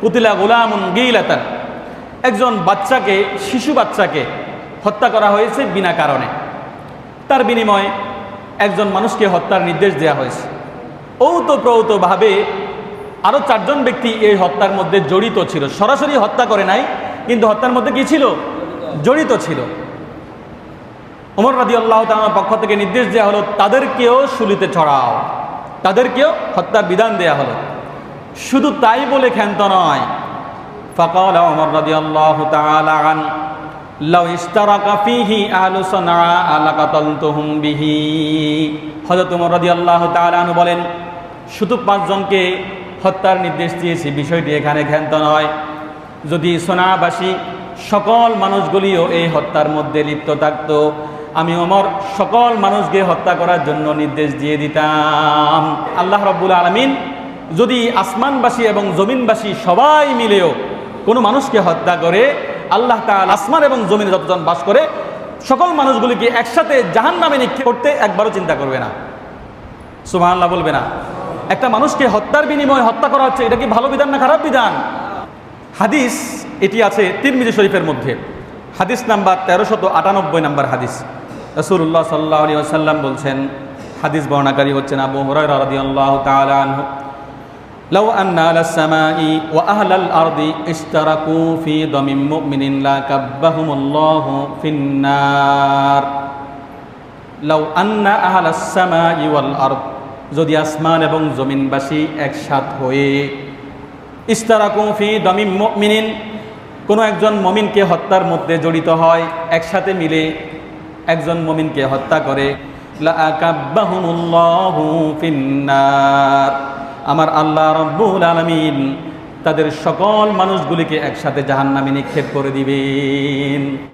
কুতিলা গোলামুন গিলাতান। একজন বাচ্চাকে, শিশু বাচ্চাকে হত্যা করা হয়েছে বিনা কারণে। তার বিনিময়ে একজন মানুষকে হত্যার নির্দেশ দেওয়া হয়েছে। ঔতপ্রৌতভাবে আরও চারজন ব্যক্তি এই হত্যার মধ্যে জড়িত ছিল। সরাসরি হত্যা করে নাই, কিন্তু হত্যার মধ্যে কি ছিল? জড়িত ছিল। ওমর রাজি আল্লাহ তালার পক্ষ থেকে নির্দেশ দেওয়া হলো, তাদেরকেও শুলিতে ছড়াও তাদেরকেও হত্যার বিধান দেওয়া হলো। শুধু তাই বলে ক্ষান্ত নয় فقال عمر رضي الله تعالى عنه لو اشترك فيه أهل صنعاء لقتلتهم به হযরত ওমর রাদিয়াল্লাহু তাআলা আনহু বলেন শুধু পাঁচজনকে হত্যার নির্দেশ দিয়েছি বিষয়টি এখানে ক্ষান্ত নয় যদি সোনাবাসী সকল মানুষগুলিও এই হত্যার মধ্যে লিপ্ত থাকতো আমি ওমর সকল মানুষকে হত্যা করার জন্য নির্দেশ দিয়ে দিতাম আল্লাহ রব্বুল আলমিন যদি আসমানবাসী এবং জমিনবাসী সবাই মিলেও কোনো মানুষকে হত্যা করে, আল্লাহ তাআলা আসমান এবং জমিনে যতজন বাস করে, সকল মানুষগুলিকে একসাথে জাহান নামে নিক্ষেপ করতে একবারও চিন্তা করবে না। সুবাহ আল্লাহ বলবে না। একটা মানুষকে হত্যার বিনিময়ে হত্যা করা হচ্ছে, এটা কি ভালো বিধান না খারাপ বিধান? হাদিস এটি আছে তিরমিজি শরীফের মধ্যে। হাদিস নাম্বার তেরোশত আটানব্বই নাম্বার হাদিস। রসুল্লাহ সাল্লাহ আলী আসাল্লাম বলছেন, হাদিস বর্ণাকারী হচ্ছেন আবু হরাই রাদিয়াল্লাহু তাআলা لو أن على السماء وأهل الأرض اشتركوا في ضم مؤمن لكبهم الله في النار لو أن أهل السماء والأرض যদি আসমান এবং জমিনবাসী একসাথ হয়ে ইস্তারাকু ফি দমিম মুমিনিন কোনো একজন মমিনকে হত্যার মধ্যে জড়িত হয় একসাথে মিলে একজন মমিনকে হত্যা করে লাআকাব্বাহুমুল্লাহু ফিন্নার আমার আল্লাহ রব্বুল আলমিন তাদের সকল মানুষগুলিকে একসাথে জাহান্নামে নিক্ষেপ করে দিবেন।